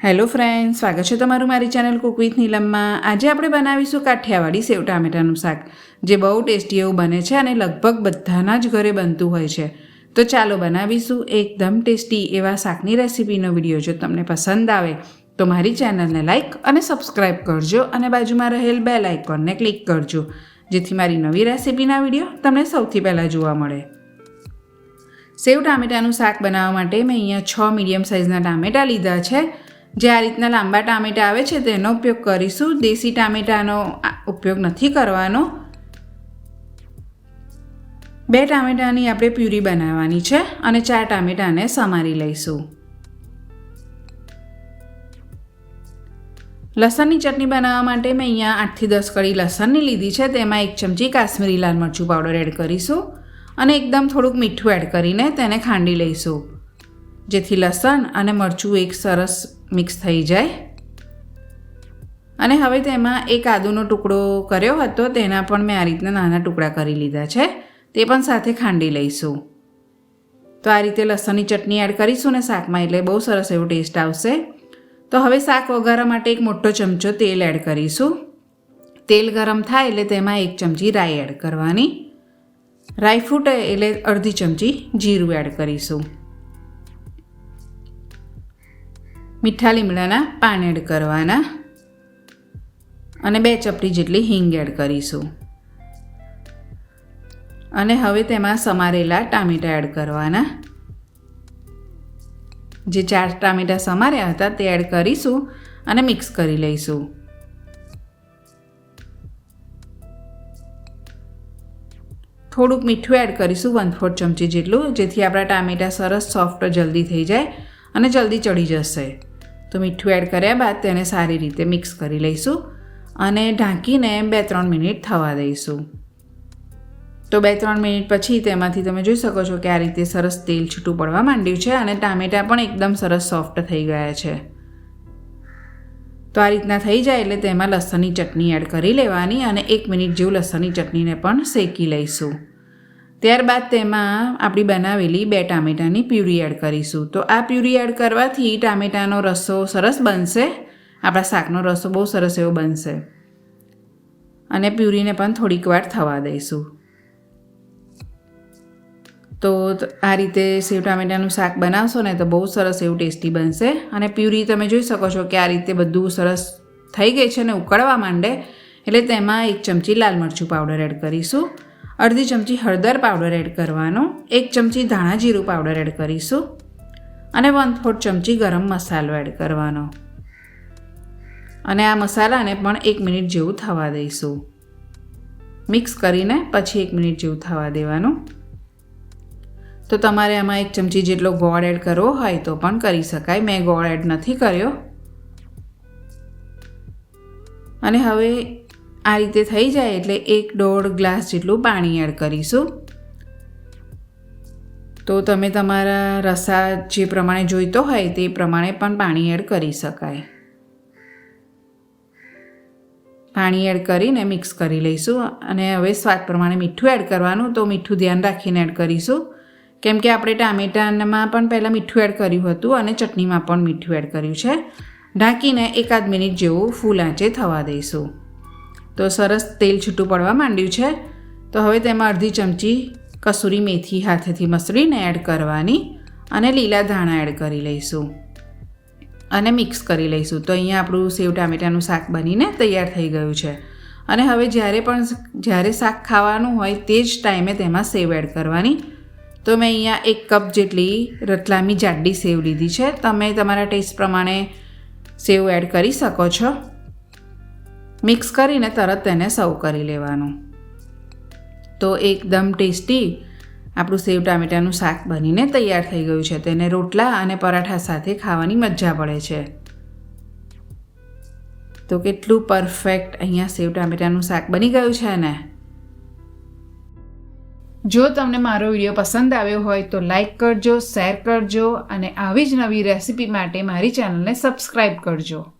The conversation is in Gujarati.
હેલો ફ્રેન્ડ સ્વાગત છે તમારું મારી ચેનલ કુક વિથ નીલમમાં. આજે આપણે બનાવીશું કાઠિયાવાડી સેવ ટામેટાનું શાક, જે બહુ ટેસ્ટી એવું બને છે અને લગભગ બધાના જ ઘરે બનતું હોય છે. તો ચાલો બનાવીશું એકદમ ટેસ્ટી એવા શાકની રેસીપીનો વીડિયો. જો તમને પસંદ આવે તો મારી ચેનલને લાઇક અને સબસ્ક્રાઇબ કરજો અને બાજુમાં રહેલ બે લાઇકોનને ક્લિક કરજો, જેથી મારી નવી રેસીપીના વીડિયો તમને સૌથી પહેલાં જોવા મળે. સેવ ટામેટાનું શાક બનાવવા માટે મેં અહીંયા છ મીડિયમ સાઇઝના ટામેટાં લીધા છે. જે આ રીતના લાંબા ટામેટાં આવે છે, તેનો ઉપયોગ કરીશું. દેશી ટામેટાનો ઉપયોગ નથી કરવાનો. બે ટામેટાની આપણે પ્યુરી બનાવવાની છે અને ચાર ટામેટાને સમારી લઈશું. લસણની ચટણી બનાવવા માટે મેં અહીંયા આઠથી દસ કળી લસણની લીધી છે. તેમાં એક ચમચી કાશ્મીરી લાલ મરચું પાવડર એડ કરીશું અને એકદમ થોડુંક મીઠું એડ કરીને તેને ખાંડી લઈશું. જેથી લસણ અને મરચું એક સરસ મિક્સ થઈ જાય. અને હવે તેમાં એક આદુનો ટુકડો કર્યો હતો, તેના પણ મેં આ રીતના નાના ટુકડા કરી લીધા છે. તે પણ સાથે ખાંડી લઈશું. તો આ રીતે લસણની ચટણી એડ કરીશું ને શાકમાં, એટલે બહુ સરસ એવો ટેસ્ટ આવશે. તો હવે શાક વઘારવા માટે એક મોટો ચમચો તેલ એડ કરીશું. તેલ ગરમ થાય એટલે તેમાં એક ચમચી રાઈ એડ કરવાની. રાઈ ફૂટે એટલે અડધી ચમચી જીરું એડ કરીશું. મીઠા લીમડાના પાન એડ કરવાના. અને બે ચપટી જેટલી હિંગ એડ કરીશું. અને હવે તેમાં સમારેલા ટામેટાં એડ કરવાના. જે ચાર ટામેટાં સમાર્યા હતા તે એડ કરીશું અને મિક્સ કરી લઈશું. થોડુંક મીઠું એડ કરીશું વન ફોર્થ ચમચી જેટલું, જેથી આપણા ટામેટાં સરસ સોફ્ટ, જલ્દી થઈ જાય. અને જલ્દી ચડી જશે. તો મીઠું એડ કર્યા બાદ તેને સારી રીતે મિક્સ કરી લઈશું અને ઢાંકીને બે ત્રણ મિનિટ થવા દઈશું. તો બે ત્રણ મિનિટ પછી તેમાંથી તમે જોઈ શકો છો કે આ રીતે સરસ તેલ છૂટું પડવા માંડ્યું છે અને ટામેટાં પણ એકદમ સરસ સોફ્ટ થઈ ગયા છે. તો આ રીતના થઈ જાય એટલે તેમાં લસણની ચટણી એડ કરી લેવાની અને એક મિનિટ જેવું લસણની ચટણીને પણ શેકી લઈશું. ત્યારબાદ તેમાં આપણી બનાવેલી બે ટામેટાની પ્યુરી એડ કરીશું. તો આ પ્યુરી એડ કરવાથી ટામેટાનો રસો સરસ બનશે. આપણા શાકનો રસો બહુ સરસ એવો બનશે. અને પ્યુરીને પણ થોડીક વાર થવા દઈશું. તો આ રીતે સેવ ટામેટાનું શાક બનાવશો ને તો બહુ સરસ એવું ટેસ્ટી બનશે. અને પ્યુરી તમે જોઈ શકો છો કે આ રીતે બધું સરસ થઈ ગઈ છે ને ઉકળવા માંડે. એટલે તેમાં એક ચમચી લાલ મરચું પાવડર એડ કરીશું. અડધી ચમચી હળદર પાવડર એડ કરવાનો, એક ચમચી ધાણા જીરું પાવડર એડ કરીશું અને વન ફોર્થ ચમચી ગરમ મસાલો એડ કરવાનો. અને આ મસાલાને પણ એક મિનિટ જેવું થવા દઈશું. મિક્સ કરીને પછી એક મિનિટ જેવું થવા દેવાનું. તો તમારે આમાં એક ચમચી જેટલો ગોળ એડ કરવો હોય તો પણ કરી શકાય. મેં ગોળ એડ નથી કર્યો. અને હવે આ રીતે થઈ જાય એટલે એક દોઢ ગ્લાસ જેટલું પાણી એડ કરીશું. તો તમે તમારા રસા જે પ્રમાણે જોઈતો હોય તે પ્રમાણે પણ પાણી એડ કરી શકાય. પાણી એડ કરીને મિક્સ કરી લઈશું અને હવે સ્વાદ પ્રમાણે મીઠું એડ કરવાનું, તો મીઠું ધ્યાન રાખીને એડ કરીશું. કેમ કે આપણે ટામેટામાં પણ પહેલાં મીઠું એડ કર્યું હતું અને ચટણીમાં પણ મીઠું એડ કર્યું છે. ઢાંકીને એકાદ મિનિટ જેવું ફૂલ આંચે થવા દઈશું. તો સરસ તેલ છૂટું પડવા માંડ્યું છે. તો હવે તેમાં અડધી ચમચી કસૂરી મેથી હાથેથી મસળીને એડ કરવાની અને લીલા ધાણા એડ કરી લઈશું. અને મિક્સ કરી લઈશું. તો અહીંયા આપણું સેવ ટામેટાનું શાક બનીને તૈયાર થઈ ગયું છે. અને હવે જ્યારે પણ જ્યારે શાક ખાવાનું હોય તે જ ટાઈમે તેમાં સેવ એડ કરવાની. તો મેં અહીંયા એક કપ જેટલી રતલામી જાડી સેવ લીધી છે. તમે તમારા ટેસ્ટ પ્રમાણે સેવ એડ કરી શકો છો. મિક્સ કરીને તરત તેને સર્વ કરી લેવાનું. તો એકદમ ટેસ્ટી આપણું સેવ ટામેટાનું શાક બનીને તૈયાર થઈ ગયું છે. તેને રોટલા અને પરાઠા સાથે ખાવાની મજા પડે છે. તો કેટલું પરફેક્ટ અહીંયા સેવ ટામેટાનું શાક બની ગયું છે ને? જો તમને મારો વીડિયો પસંદ આવ્યો હોય તો લાઈક કરજો, શેર કરજો અને આવી જ નવી રેસિપી માટે મારી ચેનલને સબસ્ક્રાઈબ કરજો.